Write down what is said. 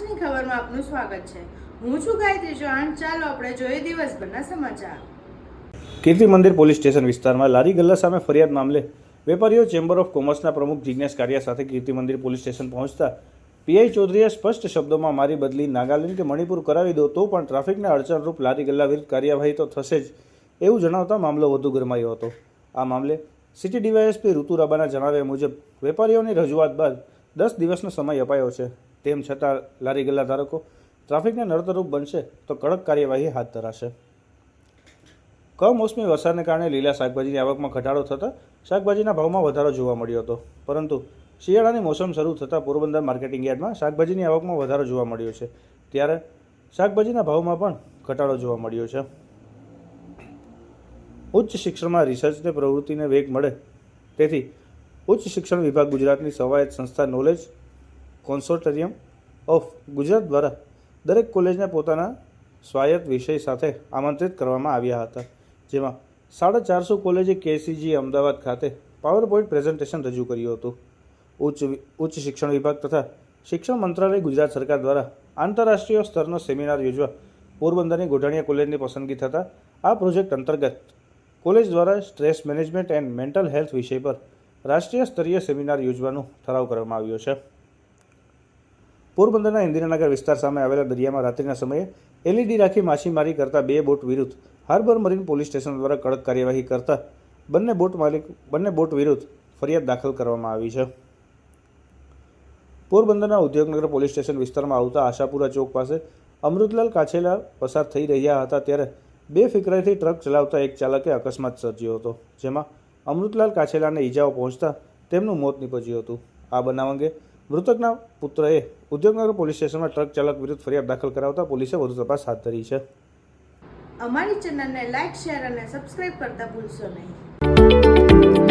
સાંજની ખબરમાં આપનું સ્વાગત છે. હું છું ગાયત્રી ચૌહાણ. ચાલો આપણે જોઈએ દિવસભરના સમાચાર. કીર્તિ મંદિર પોલીસ સ્ટેશન વિસ્તારમાં લારી ગલ્લા સામે ફરિયાદ મામલે વેપારીઓ ચેમ્બર ઓફ કોમર્સના પ્રમુખ જિજ્ઞેશ કારિયા સાથે કીર્તિ મંદિર પોલીસ સ્ટેશન પહોંચતા પીઆઈ ચૌધરીએ સ્પષ્ટ શબ્દોમાં મારી બદલી નાગાલેન્ડ કે મણિપુર કરાવી દો તો પણ ટ્રાફિકના અડચણરૂપ લારી ગલ્લા વિરુદ્ધ કાર્યવાહી તો થશે જ એવું જણાવતા મામલો વધુ ગરમાયો હતો. આ મામલે સિટી ડીવાયએસપી ઋતુરાબાના જણાવ્યા મુજબ વેપારીઓની રજૂઆત બાદ દસ દિવસનો સમય અપાયો છે. તેમ છતાં લારી ગલ્લા ધારકો, ટ્રાફિકને નડતરરૂપ બનશે તો કડક કાર્યવાહી હાથ ધરાશે. કમોસમી વરસાદને કારણે લીલા શાકભાજીની આવકમાં ઘટાડો થતાં શાકભાજીના ભાવમાં વધારો જોવા મળ્યો હતો. પરંતુ શિયાળાની મોસમ શરૂ થતાં પોરબંદર માર્કેટિંગ યાર્ડમાં શાકભાજીની આવકમાં વધારો જોવા મળ્યો છે. ત્યારે શાકભાજીના ભાવમાં પણ ઘટાડો જોવા મળ્યો છે. ઉચ્ચ શિક્ષણમાં રિસર્ચને પ્રવૃત્તિને વેગ મળે. તેથી ઉચ્ચ શિક્ષણ વિભાગ ગુજરાતની સવાયત સંસ્થા નોલેજ કોન્સોર્ટેરિયમ ઓફ ગુજરાત દ્વારા દરેક કોલેજને પોતાના સ્વાયત્ત વિષય સાથે આમંત્રિત કરવામાં આવ્યા હતા, જેમાં સાડા ચારસો કોલેજે કેસીજી અમદાવાદ ખાતે પાવર પોઈન્ટ પ્રેઝન્ટેશન રજૂ કર્યું હતું. ઉચ્ચ ઉચ્ચ શિક્ષણ વિભાગ તથા શિક્ષણ મંત્રાલય ગુજરાત સરકાર દ્વારા આંતરરાષ્ટ્રીય સ્તરનો સેમિનાર યોજવા પોરબંદરની ગોઢાણીયા કોલેજની પસંદગી થતાં, આ પ્રોજેક્ટ અંતર્ગત કોલેજ દ્વારા stress management and mental health વિષય પર રાષ્ટ્રીય સ્તરીય સેમિનાર યોજવાનો ઠરાવ કરવામાં આવ્યો છે. પોરબંદરના ઇન્દિરાનગર વિસ્તાર સામે આવેલા દરિયામાં રાત્રિના સમયે એલઈડી રાખી માછીમારી કરતા બે બોટ વિરુદ્ધ હાર્બર મરીન પોલીસ સ્ટેશન દ્વારા કડક કાર્યવાહી કરતા બંને બોટ માલિક, બંને બોટ વિરુદ્ધ ફરિયાદ દાખલ કરવામાં આવી છે. પોરબંદરના ઉદ્યોગનગર પોલીસ સ્ટેશન વિસ્તારમાં આવતા આશાપુરા ચોક પાસે અમૃતલાલ કાછેલા પસાર થઈ રહ્યા હતા ત્યારે બે ફિકરાઈથી ટ્રક ચલાવતા એક ચાલકે અકસ્માત સર્જ્યો હતો, જેમાં અમૃતલાલ કાછેલાને ઈજાઓ પહોંચતા તેમનું મોત નીપજ્યું હતું. આ બનાવ અંગે મૃતકના પુત્રએ ઉદ્યોગનગર પોલીસ સ્ટેશનમાં ટ્રક ચાલક વિરુદ્ધ ફરિયાદ દાખલ કરાવતા પોલીસે વધુ તપાસ હાથ ધરી છે. અમારી ચેનલને લાઇક શેર અને સબસ્ક્રાઇબ કરતા ભૂલશો નહીં.